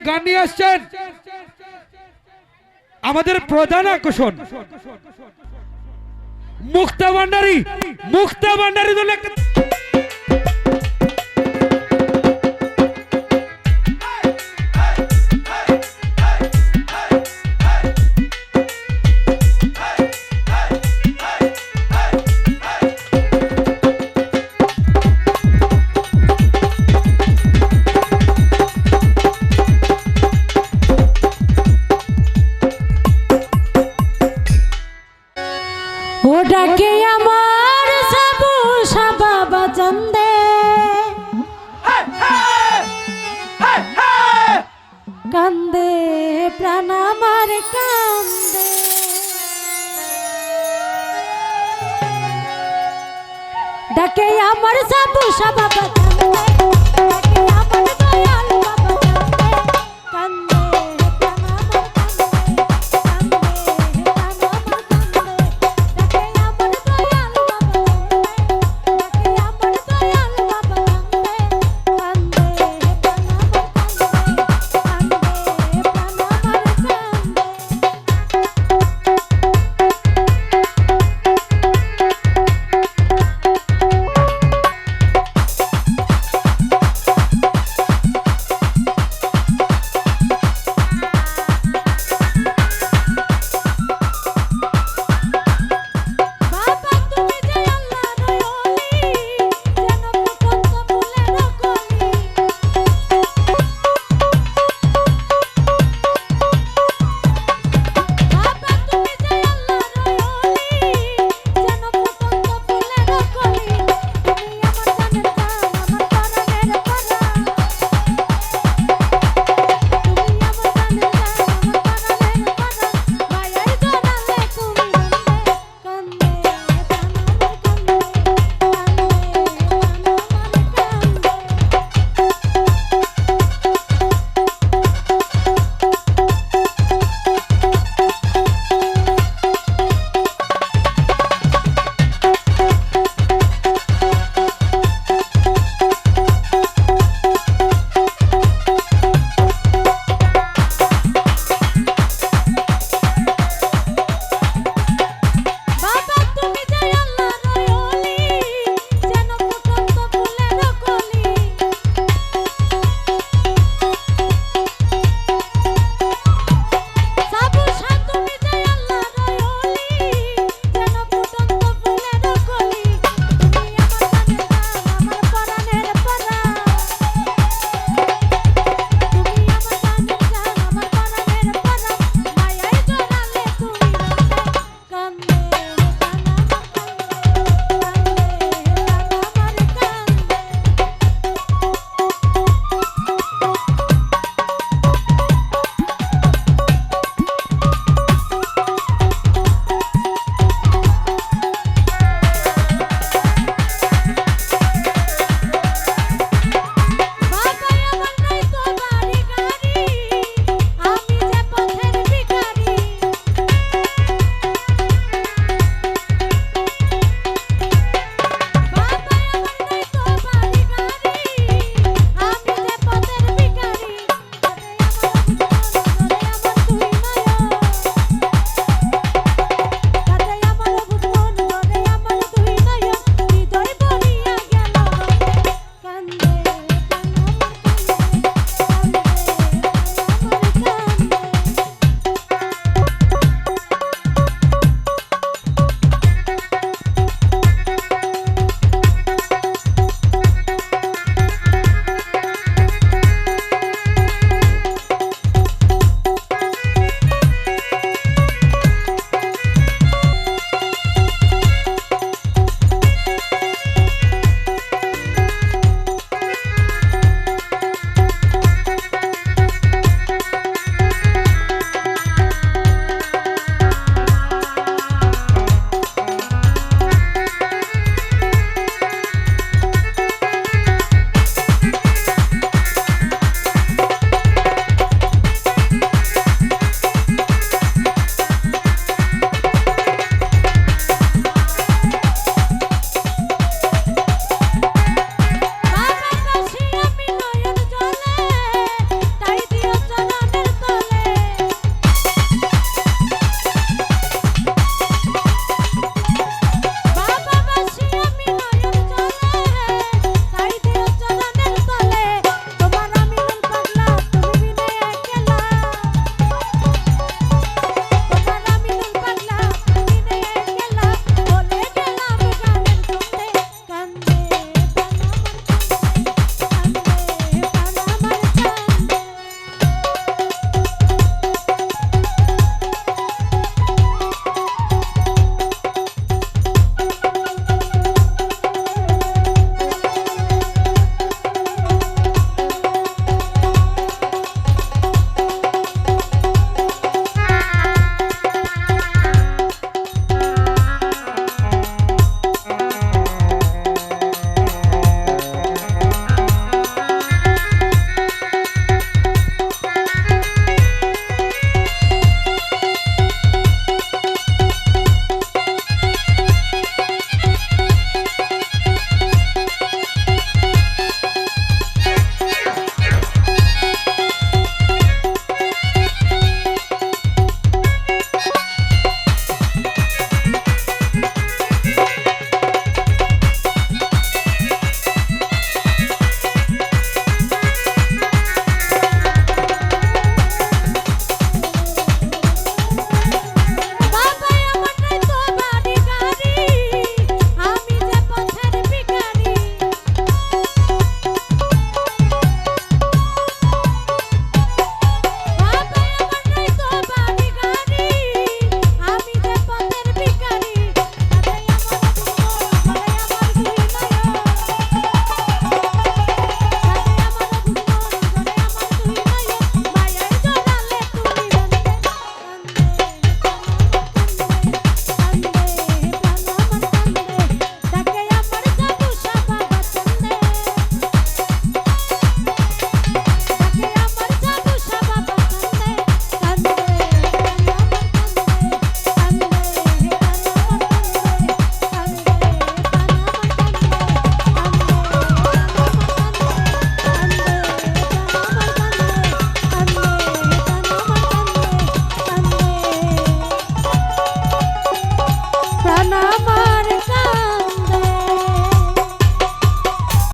গান নিয়ে আসছেন? আমাদের প্রধান আকর্ষণ। মুক্তা ভান্ডারী মুক্তা ভান্ডারী দলের একটা আমার সাবু সাবা বাজন্দে